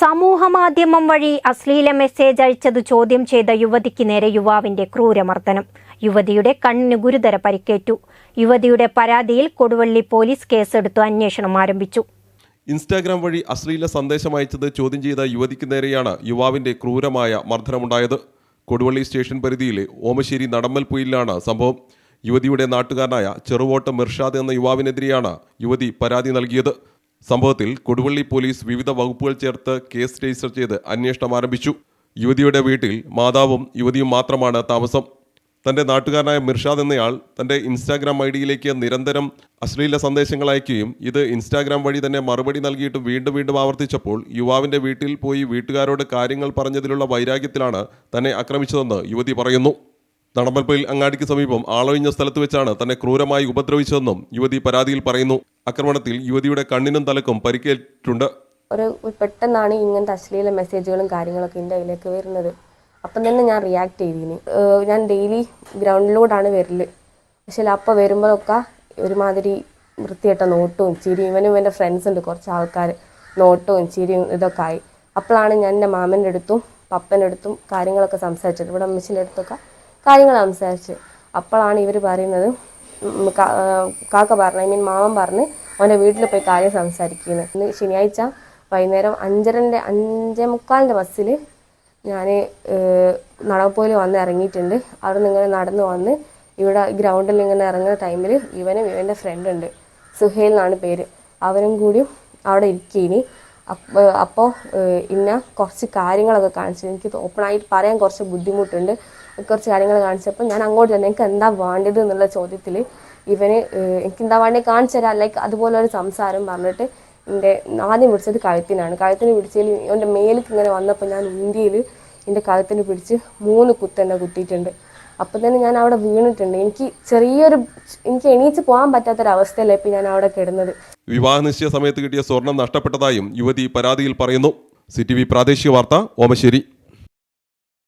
സമൂഹമാധ്യമം വഴി അശ്ലീല മെസ്സേജ് അയച്ചത് ചോദ്യം ചെയ്ത യുവതിക്ക് നേരെ യുവാവിന്റെ ക്രൂരമർദ്ദനം. യുവതിയുടെ കണ്ണിന് ഗുരുതര പരിക്കേറ്റു. യുവതിയുടെ പരാതിയിൽ കൊടുവള്ളി പോലീസ് കേസെടുത്തു അന്വേഷണം ആരംഭിച്ചു. ഇൻസ്റ്റാഗ്രാം വഴി അശ്ലീല സന്ദേശം അയച്ചത് ചോദ്യം ചെയ്ത യുവതിക്ക് നേരെയാണ് യുവാവിന്റെ ക്രൂരമായ മർദ്ദനമുണ്ടായത്. കൊടുവള്ളി സ്റ്റേഷൻ പരിധിയിലെ ഓമശ്ശേരി നടമ്മൽപുയിലാണ് സംഭവം. യുവതിയുടെ നാട്ടുകാരനായ ചെറുവോട്ട് മിർഷാദ് എന്ന യുവാവിനെതിരെയാണ് യുവതി പരാതി നൽകിയത്. സംഭവത്തിൽ കൊടുവള്ളി പോലീസ് വിവിധ വകുപ്പുകൾ ചേർത്ത് കേസ് രജിസ്റ്റർ ചെയ്ത് അന്വേഷണം ആരംഭിച്ചു. യുവതിയുടെ വീട്ടിൽ മാതാവും യുവതിയും മാത്രമാണ് താമസം. തന്റെ നാട്ടുകാരനായ മിർഷാദ് എന്നയാൾ തന്റെ ഇൻസ്റ്റാഗ്രാം ഐ ഡിയിലേക്ക് നിരന്തരം അശ്ലീല സന്ദേശങ്ങൾ അയക്കുകയും ഇത് ഇൻസ്റ്റാഗ്രാം വഴി തന്നെ മറുപടി നൽകിയിട്ട് വീണ്ടും വീണ്ടും ആവർത്തിച്ചപ്പോൾ യുവാവിന്റെ വീട്ടിൽ പോയി വീട്ടുകാരോട് കാര്യങ്ങൾ പറഞ്ഞതിലുള്ള വൈരാഗ്യത്തിലാണ് തന്നെ ആക്രമിച്ചതെന്ന് യുവതി പറയുന്നു. നടമ്പൽപ്പയിൽ അങ്ങാടിക്ക് സമീപം ആളൊഴിഞ്ഞ സ്ഥലത്ത് വെച്ചാണ് തന്നെ ക്രൂരമായി ഉപദ്രവിച്ചതെന്നും യുവതി പരാതിയിൽ പറയുന്നു. ആക്രമണത്തിൽ യുവതിയുടെ കണ്ണിനും തലക്കും പരിക്കേറ്റിട്ടുണ്ട്. ഒരു പെട്ടെന്നാണ് ഇങ്ങനത്തെ അശ്ലീല മെസ്സേജുകളും കാര്യങ്ങളൊക്കെ എന്റെ അതിലേക്ക് വരുന്നത്. അപ്പം തന്നെ ഞാൻ റിയാക്ട് ചെയ്തിന്. ഞാൻ ഡെയിലി ഗ്രൗണ്ടിലൂടെയാണ് വരൽ. പക്ഷേ അപ്പോൾ വരുമ്പോഴൊക്കെ ഒരുമാതിരി വൃത്തിയായിട്ട നോട്ടവും ചിരിയും ഇവനും ഇവന്റെ ഫ്രണ്ട്സ് ഉണ്ട് കുറച്ച് ആൾക്കാർ നോട്ടവും ചിരിയും ഇതൊക്കെ ആയി. അപ്പോഴാണ് ഞാൻ എന്റെ മാമന്റെ അടുത്തും പപ്പന്റെ അടുത്തും കാര്യങ്ങളൊക്കെ സംസാരിച്ചത്. ഇവിടെ അമ്മച്ചിന്റെ അടുത്തൊക്കെ കാര്യങ്ങൾ സംസാരിച്ച്. അപ്പോഴാണ് ഇവർ പറയുന്നത് കാക്ക പറഞ്ഞു ഐ മീൻ മാമൻ പറഞ്ഞ് അവന്റെ വീട്ടിൽ പോയി കാര്യം സംസാരിക്കുന്നത് ഇന്ന് ശനിയാഴ്ച വൈകുന്നേരം അഞ്ചരന്റെ അഞ്ചേ മുക്കാലിന്റെ ബസ്സിൽ ഞാൻ നടപ്പോയിൽ വന്ന് ഇറങ്ങിയിട്ടുണ്ട്. അവിടെ നിന്ന് ഇങ്ങനെ നടന്ന് വന്ന് ഇവിടെ ഗ്രൗണ്ടിൽ ഇങ്ങനെ ഇറങ്ങുന്ന ടൈമിൽ ഇവനും ഇവന്റെ ഫ്രണ്ട് ഉണ്ട്. സുഹേൽ എന്നാണ് പേര്. അവനും കൂടി അവിടെ ഇരിക്കീനി. അപ്പോൾ ഇന്ന കുറച്ച് കാര്യങ്ങളൊക്കെ കാണിച്ചു. എനിക്ക് ഓപ്പണായിട്ട് പറയാൻ കുറച്ച് ബുദ്ധിമുട്ടുണ്ട്. കുറച്ച് കാര്യങ്ങൾ കാണിച്ചപ്പോൾ ഞാൻ അങ്ങോട്ട് തന്നെ എനിക്ക് എന്താ വേണ്ടത് എന്നുള്ള ചോദ്യത്തിൽ ഇവന് എനിക്ക് എന്താ വേണ്ടത് കാണിച്ചു തരാം. ലൈക്ക് അതുപോലെ ഒരു സംസാരം പറഞ്ഞിട്ട് എന്റെ ആദ്യം പിടിച്ചത് കഴുത്തിനാണ്. കഴുത്തിന് പിടിച്ചതിൽ എന്റെ മേലേക്ക് ഇങ്ങനെ വന്നപ്പോൾ ഞാൻ ഇന്ത്യയിൽ എന്റെ കഴുത്തിന് പിടിച്ച് മൂന്ന് കുത്തെന്നെ കുത്തിയിട്ടുണ്ട്. അപ്പം തന്നെ ഞാൻ അവിടെ വീണിട്ടുണ്ട്. എനിക്ക് ചെറിയൊരു എനിക്ക് എണീച്ച് പോകാൻ പറ്റാത്തൊരവസ്ഥയല്ല ഇപ്പം ഞാൻ അവിടെ കിടന്നത്. വിവാഹ നിശ്ചയ സമയത്ത് കിട്ടിയ സ്വർണം നഷ്ടപ്പെട്ടതായും യുവതി പരാതിയിൽ പറയുന്നു. സി പ്രാദേശിക വാർത്ത ഓമശ്ശേരി.